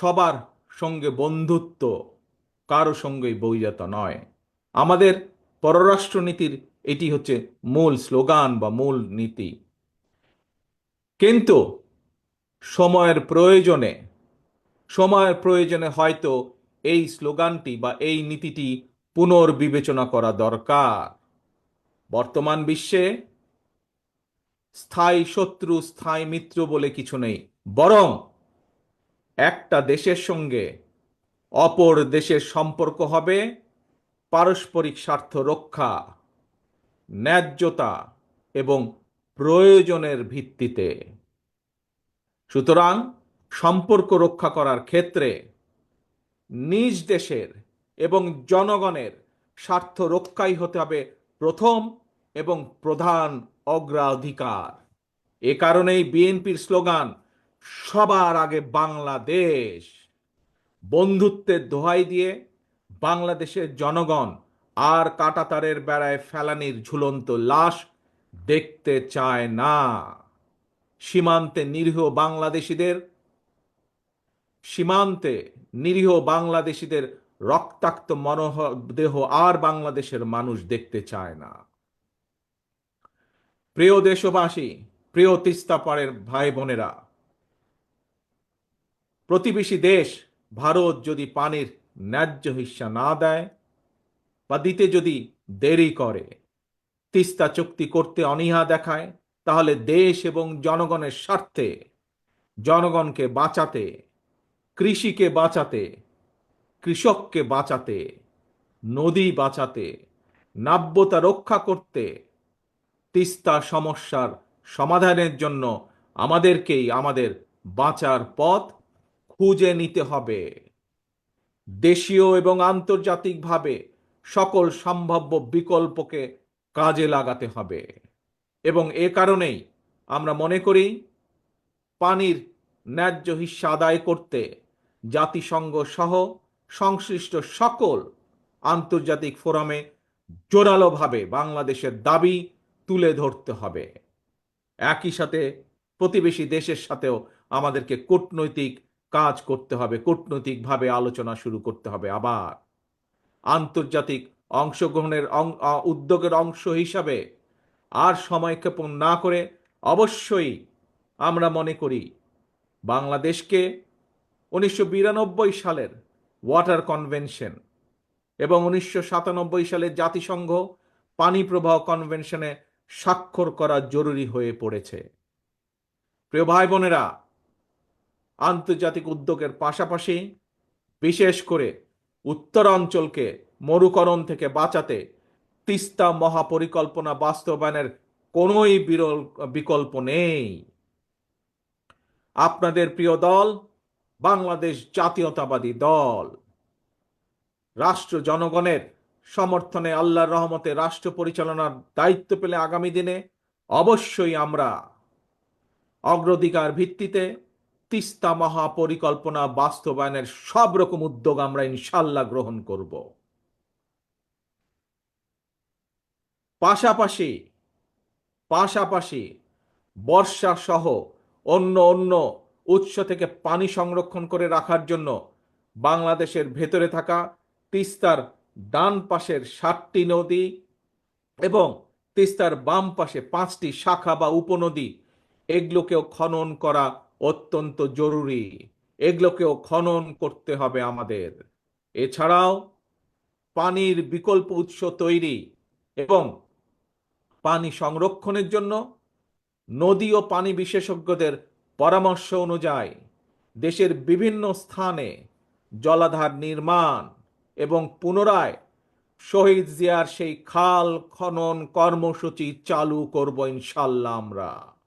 সবার সঙ্গে বন্ধুত্ব কারও সঙ্গেই বৈজাত নয়। আমাদের পররাষ্ট্রনীতির এটি হচ্ছে মূল স্লোগান বা মূল নীতি। কিন্তু সময়ের প্রয়োজনে সময়ের প্রয়োজনে হয়তো এই স্লোগানটি বা এই নীতিটি পুনর্বিবেচনা করা দরকার। বর্তমান বিশ্বে স্থায়ী শত্রু, স্থায়ী মিত্র বলে কিছু নেই। বরং একটা দেশের সঙ্গে অপর দেশের সম্পর্ক হবে, পারস্পরিক স্বার্থ রক্ষা, ন্যায্যতা এবং প্রয়োজনের ভিত্তিতে। সুতরাং সম্পর্ক রক্ষা করার ক্ষেত্রে নিজ দেশের এবং জনগণের স্বার্থ রক্ষাই হতে হবে প্রথম এবং প্রধান অগ্রাধিকার। এ কারণেই বিএনপির স্লোগান সবার আগে বাংলাদেশ। বন্ধুত্বের দোহাই দিয়ে বাংলাদেশের জনগণ আর কাটাতারের বেড়ায় ফেলানির ঝুলন্ত লাশ দেখতে চায় না। সীমান্তে নিরীহ বাংলাদেশিদের, সীমান্তে নিরীহ বাংলাদেশিদের রক্তাক্ত মনোহ দেহ আর বাংলাদেশের মানুষ দেখতে চায় না। প্রিয় দেশবাসী, প্রিয় তিস্তা পাড়ের ভাই বোনেরা প্রতিবেশী দেশ ভারত যদি পানির ন্যায্য হিস্সা না দেয় বা দিতে যদি দেরি করে, তিস্তা চুক্তি করতে অনীহা দেখায়, তাহলে দেশ এবং জনগণের স্বার্থে, জনগণকে বাঁচাতে, কৃষিকে বাঁচাতে, কৃষককে বাঁচাতে, নদী বাঁচাতে, নাব্যতা রক্ষা করতে তিস্তা সমস্যার সমাধানের জন্য আমাদেরকেই আমাদের বাঁচার পথ খুঁজে নিতে হবে। দেশীয় এবং আন্তর্জাতিকভাবে সকল সম্ভাব্য বিকল্পকে কাজে লাগাতে হবে। এবং এ কারণেই আমরা মনে করি, পানির ন্যায্য হিস্সা আদায় করতে জাতিসংঘ সহ সংশ্লিষ্ট সকল আন্তর্জাতিক ফোরামে জোরালোভাবে বাংলাদেশের দাবি তুলে ধরতে হবে। একই সাথে প্রতিবেশী দেশের সাথেও আমাদেরকে কূটনৈতিক কাজ করতে হবে, কূটনৈতিকভাবে আলোচনা শুরু করতে হবে আবার। আন্তর্জাতিক অংশগ্রহণের উদ্যোগের অংশ হিসাবে আর সময়ক্ষেপণ না করে অবশ্যই আমরা মনে করি বাংলাদেশকে উনিশশো বিরানব্বই সালের ওয়াটার কনভেনশন এবং উনিশশো সাতানব্বই সালের জাতিসংঘ পানি প্রবাহ কনভেনশনে স্বাক্ষর করা জরুরি হয়ে পড়েছে। প্রিয় ভাই বোনেরা আন্তর্জাতিক উদ্যোগের পাশাপাশি বিশেষ করে উত্তরাঞ্চলকে মরুকরণ থেকে বাঁচাতে তিস্তা মহাপরিকল্পনা বাস্তবায়নের কোনোই বিরল, বিকল্প নেই। আপনাদের প্রিয় দল, বাংলাদেশ জাতীয়তাবাদী দল। রাষ্ট্র জনগণের সমর্থনে আল্লাহর রহমতে রাষ্ট্র পরিচালনার দায়িত্ব পেলে আগামী দিনে অবশ্যই আমরা অগ্রাধিকার ভিত্তিতে তিস্তা মহাপরিকল্পনা বাস্তবায়নের সব রকম উদ্যোগ আমরা ইনশাল্লাহ গ্রহণ করব। পাশাপাশি পাশাপাশি বর্ষা সহ অন্য অন্য উৎস থেকে পানি সংরক্ষণ করে রাখার জন্য বাংলাদেশের ভেতরে থাকা তিস্তার ডান পাশের সাতটি নদী এবং তিস্তার বাম পাশে পাঁচটি শাখা বা উপনদী, এগুলোকেও খনন করা অত্যন্ত জরুরি। এগুলোকেও খনন করতে হবে আমাদের। এছাড়াও পানির বিকল্প উৎস তৈরি এবং পানি সংরক্ষণের জন্য নদী ও পানি বিশেষজ্ঞদের পরামর্শ অনুযায়ী দেশের বিভিন্ন স্থানে জলাধার নির্মাণ এবং পুনরায় শহীদ জিয়ার সেই খাল খনন কর্মসূচি চালু করব ইনশাল্লাহ আমরা।